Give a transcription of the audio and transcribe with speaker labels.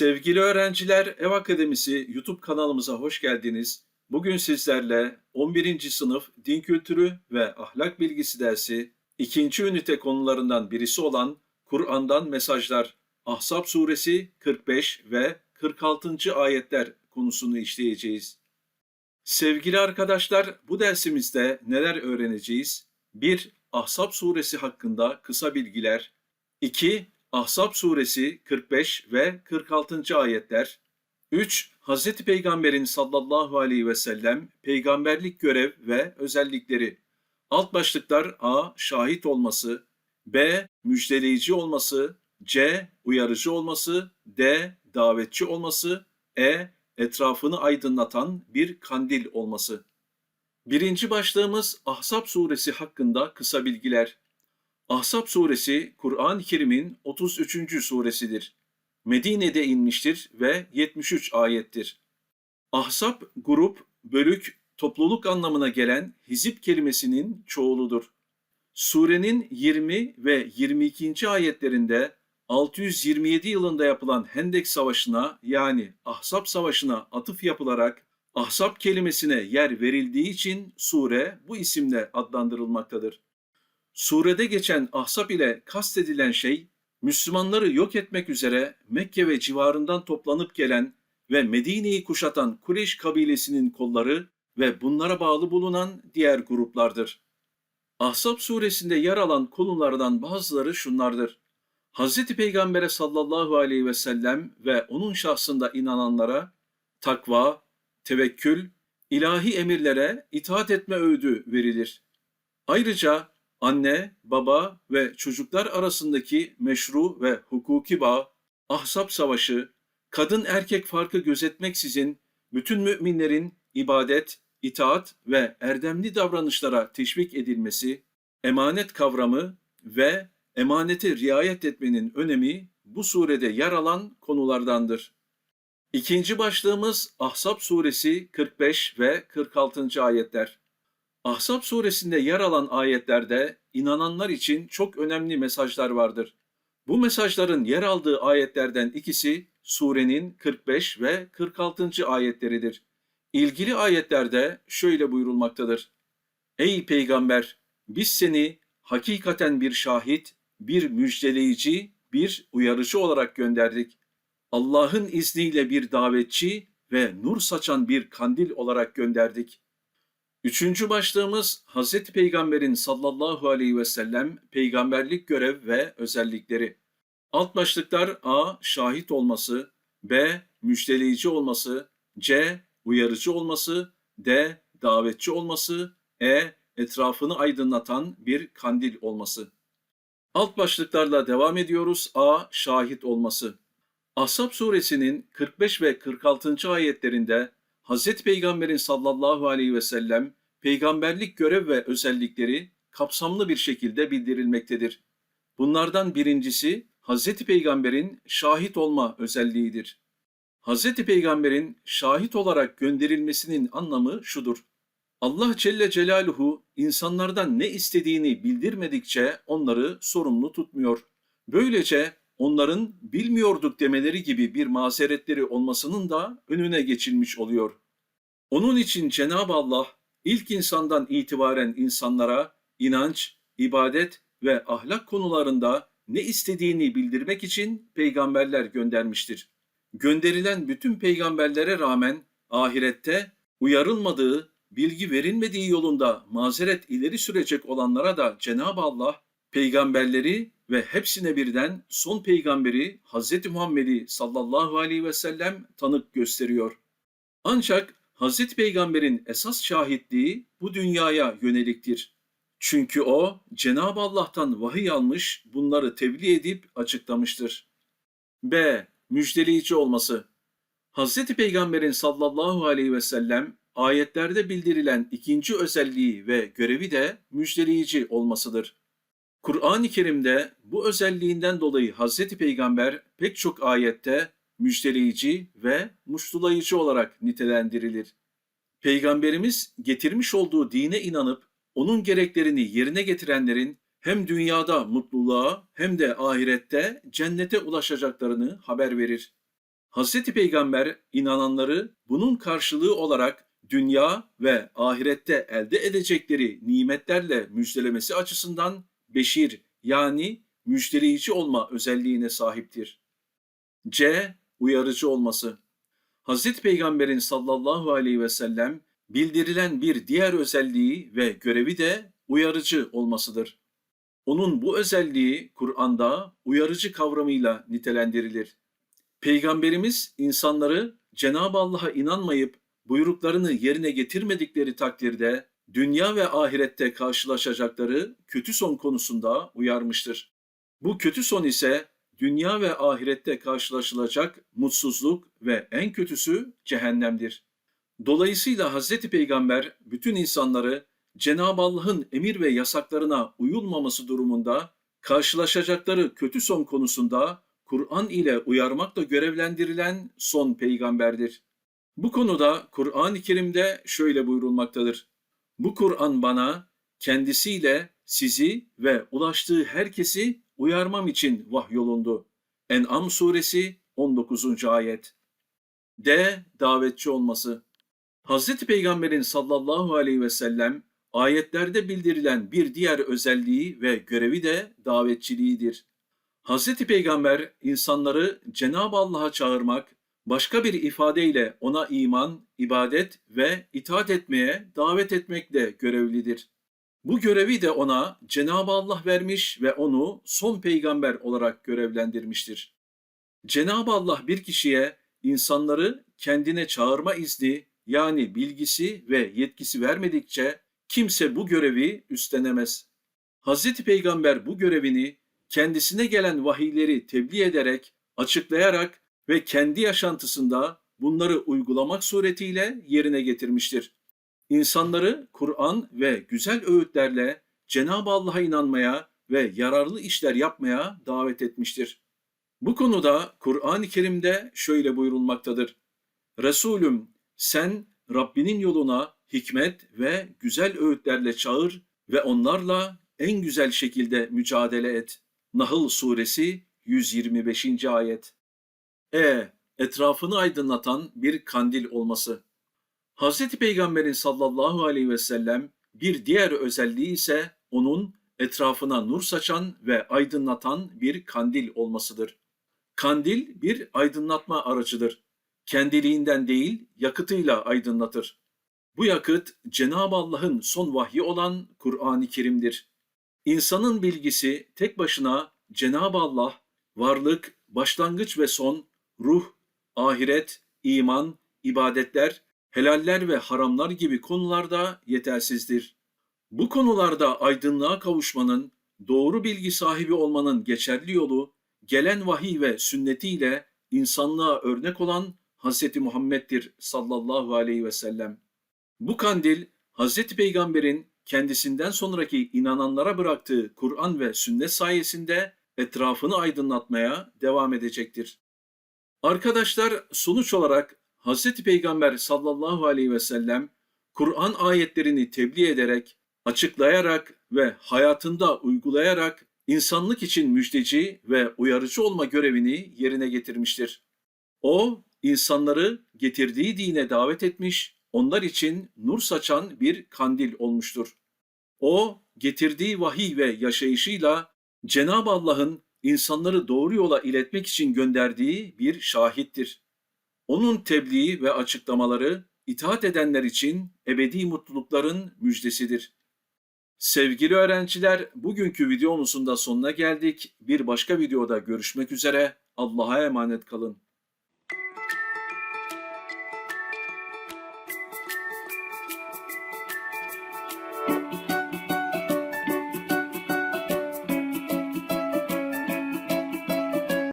Speaker 1: Sevgili öğrenciler, Ev Akademisi YouTube kanalımıza hoş geldiniz. Bugün sizlerle 11. sınıf Din Kültürü ve Ahlak Bilgisi dersi ikinci ünite konularından birisi olan Kur'an'dan Mesajlar, Ahzab suresi 45 ve 46. ayetler konusunu işleyeceğiz. Sevgili arkadaşlar, bu dersimizde neler öğreneceğiz? 1. Ahzab suresi hakkında kısa bilgiler. 2. Ahzab suresi 45 ve 46. ayetler. 3. Hz. Peygamberin sallallahu aleyhi ve sellem peygamberlik görev ve özellikleri. Alt başlıklar A. Şahit olması, B. Müjdeleyici olması, C. Uyarıcı olması, D. Davetçi olması, E. Etrafını aydınlatan bir kandil olması. Birinci başlığımız Ahzab suresi hakkında kısa bilgiler. Ahzab suresi Kur'an-ı Kerim'in 33. suresidir. Medine'de inmiştir ve 73 ayettir. Ahzab grup, bölük, topluluk anlamına gelen hizip kelimesinin çoğuludur. Surenin 20 ve 22. ayetlerinde 627 yılında yapılan Hendek Savaşı'na yani Ahzab Savaşı'na atıf yapılarak Ahzab kelimesine yer verildiği için sure bu isimle adlandırılmaktadır. Surede geçen Ahzab ile kastedilen şey, Müslümanları yok etmek üzere Mekke ve civarından toplanıp gelen ve Medine'yi kuşatan Kureyş kabilesinin kolları ve bunlara bağlı bulunan diğer gruplardır. Ahzab suresinde yer alan konulardan bazıları şunlardır. Hz. Peygamber'e sallallahu aleyhi ve sellem ve onun şahsında inananlara takva, tevekkül, ilahi emirlere itaat etme öğüdü verilir. Ayrıca anne, baba ve çocuklar arasındaki meşru ve hukuki bağ, ahzab savaşı, kadın erkek farkı gözetmeksizin bütün müminlerin ibadet, itaat ve erdemli davranışlara teşvik edilmesi, emanet kavramı ve emanete riayet etmenin önemi bu surede yer alan konulardandır. İkinci başlığımız Ahzab suresi 45 ve 46. ayetler. Ahzab suresinde yer alan ayetlerde inananlar için çok önemli mesajlar vardır. Bu mesajların yer aldığı ayetlerden ikisi surenin 45 ve 46. ayetleridir. İlgili ayetlerde şöyle buyurulmaktadır. Ey peygamber! Biz seni hakikaten bir şahit, bir müjdeleyici, bir uyarıcı olarak gönderdik. Allah'ın izniyle bir davetçi ve nur saçan bir kandil olarak gönderdik. Üçüncü başlığımız Hz. Peygamber'in sallallahu aleyhi ve sellem peygamberlik görev ve özellikleri. Alt başlıklar A. Şahit olması, B. Müjdeleyici olması, C. Uyarıcı olması, D. Davetçi olması, E. Etrafını aydınlatan bir kandil olması. Alt başlıklarla devam ediyoruz. A. Şahit olması. Ahzab suresinin 45 ve 46. ayetlerinde Hz. Peygamber'in sallallahu aleyhi ve sellem peygamberlik görev ve özellikleri kapsamlı bir şekilde bildirilmektedir. Bunlardan birincisi Hz. Peygamber'in şahit olma özelliğidir. Hz. Peygamber'in şahit olarak gönderilmesinin anlamı şudur. Allah Celle Celaluhu insanlardan ne istediğini bildirmedikçe onları sorumlu tutmuyor. Böylece onların bilmiyorduk demeleri gibi bir mazeretleri olmasının da önüne geçilmiş oluyor. Onun için Cenab-ı Allah ilk insandan itibaren insanlara inanç, ibadet ve ahlak konularında ne istediğini bildirmek için peygamberler göndermiştir. Gönderilen bütün peygamberlere rağmen ahirette uyarılmadığı, bilgi verilmediği yolunda mazeret ileri sürecek olanlara da Cenab-ı Allah peygamberleri ve hepsine birden son peygamberi Hz. Muhammed'i sallallahu aleyhi ve sellem tanık gösteriyor. Ancak Hz. Peygamber'in esas şahitliği bu dünyaya yöneliktir. Çünkü o Cenab-ı Allah'tan vahiy almış, bunları tebliğ edip açıklamıştır. B. Müjdeleyici olması Hz. Peygamber'in sallallahu aleyhi ve sellem ayetlerde bildirilen ikinci özelliği ve görevi de müjdeleyici olmasıdır. Kur'an-ı Kerim'de bu özelliğinden dolayı Hz. Peygamber pek çok ayette müjdeleyici ve muştulayıcı olarak nitelendirilir. Peygamberimiz getirmiş olduğu dine inanıp onun gereklerini yerine getirenlerin hem dünyada mutluluğa hem de ahirette cennete ulaşacaklarını haber verir. Hazreti Peygamber inananları bunun karşılığı olarak dünya ve ahirette elde edecekleri nimetlerle müjdelemesi açısından beşir yani müjdeleyici olma özelliğine sahiptir. C. Uyarıcı olması. Hazreti Peygamber'in sallallahu aleyhi ve sellem bildirilen bir diğer özelliği ve görevi de uyarıcı olmasıdır. Onun bu özelliği Kur'an'da uyarıcı kavramıyla nitelendirilir. Peygamberimiz insanları Cenab-ı Allah'a inanmayıp buyruklarını yerine getirmedikleri takdirde dünya ve ahirette karşılaşacakları kötü son konusunda uyarmıştır. Bu kötü son ise dünya ve ahirette karşılaşılacak mutsuzluk ve en kötüsü cehennemdir. Dolayısıyla Hazreti Peygamber bütün insanları Cenab-ı Allah'ın emir ve yasaklarına uyulmaması durumunda karşılaşacakları kötü son konusunda Kur'an ile uyarmakla görevlendirilen son peygamberdir. Bu konuda Kur'an-ı Kerim'de şöyle buyurulmaktadır. Bu Kur'an bana kendisiyle sizi ve ulaştığı herkesi uyarmam için vahyolundu. En'am suresi 19. ayet. D. Davetçi olması. Hazreti Peygamber'in sallallahu aleyhi ve sellem ayetlerde bildirilen bir diğer özelliği ve görevi de davetçiliğidir. Hazreti Peygamber insanları Cenab-ı Allah'a çağırmak, başka bir ifadeyle ona iman, ibadet ve itaat etmeye davet etmekle görevlidir. Bu görevi de ona Cenab-ı Allah vermiş ve onu son peygamber olarak görevlendirmiştir. Cenab-ı Allah bir kişiye insanları kendine çağırma izni yani bilgisi ve yetkisi vermedikçe kimse bu görevi üstlenemez. Hazreti Peygamber bu görevini kendisine gelen vahiyleri tebliğ ederek, açıklayarak ve kendi yaşantısında bunları uygulamak suretiyle yerine getirmiştir. İnsanları Kur'an ve güzel öğütlerle Cenab-ı Allah'a inanmaya ve yararlı işler yapmaya davet etmiştir. Bu konuda Kur'an-ı Kerim'de şöyle buyurulmaktadır. Resulüm sen Rabbinin yoluna hikmet ve güzel öğütlerle çağır ve onlarla en güzel şekilde mücadele et. Nahl suresi 125. ayet. E. Etrafını aydınlatan bir kandil olması. Hz. Peygamberin sallallahu aleyhi ve sellem bir diğer özelliği ise onun etrafına nur saçan ve aydınlatan bir kandil olmasıdır. Kandil bir aydınlatma aracıdır. Kendiliğinden değil, yakıtıyla aydınlatır. Bu yakıt Cenab-ı Allah'ın son vahyi olan Kur'an-ı Kerim'dir. İnsanın bilgisi tek başına Cenab-ı Allah, varlık, başlangıç ve son, ruh, ahiret, iman, ibadetler, helaller ve haramlar gibi konularda yetersizdir. Bu konularda aydınlığa kavuşmanın, doğru bilgi sahibi olmanın geçerli yolu, gelen vahiy ve sünnetiyle insanlığa örnek olan Hz. Muhammed'dir sallallahu aleyhi ve sellem. Bu kandil, Hz. Peygamber'in kendisinden sonraki inananlara bıraktığı Kur'an ve sünnet sayesinde etrafını aydınlatmaya devam edecektir. Arkadaşlar sonuç olarak Hz. Peygamber sallallahu aleyhi ve sellem Kur'an ayetlerini tebliğ ederek, açıklayarak ve hayatında uygulayarak insanlık için müjdeci ve uyarıcı olma görevini yerine getirmiştir. O, insanları getirdiği dine davet etmiş, onlar için nur saçan bir kandil olmuştur. O, getirdiği vahiy ve yaşayışıyla Cenab-ı Allah'ın insanları doğru yola iletmek için gönderdiği bir şahittir. Onun tebliği ve açıklamaları itaat edenler için ebedi mutlulukların müjdesidir. Sevgili öğrenciler, bugünkü videomuzun da sonuna geldik. Bir başka videoda görüşmek üzere. Allah'a emanet kalın.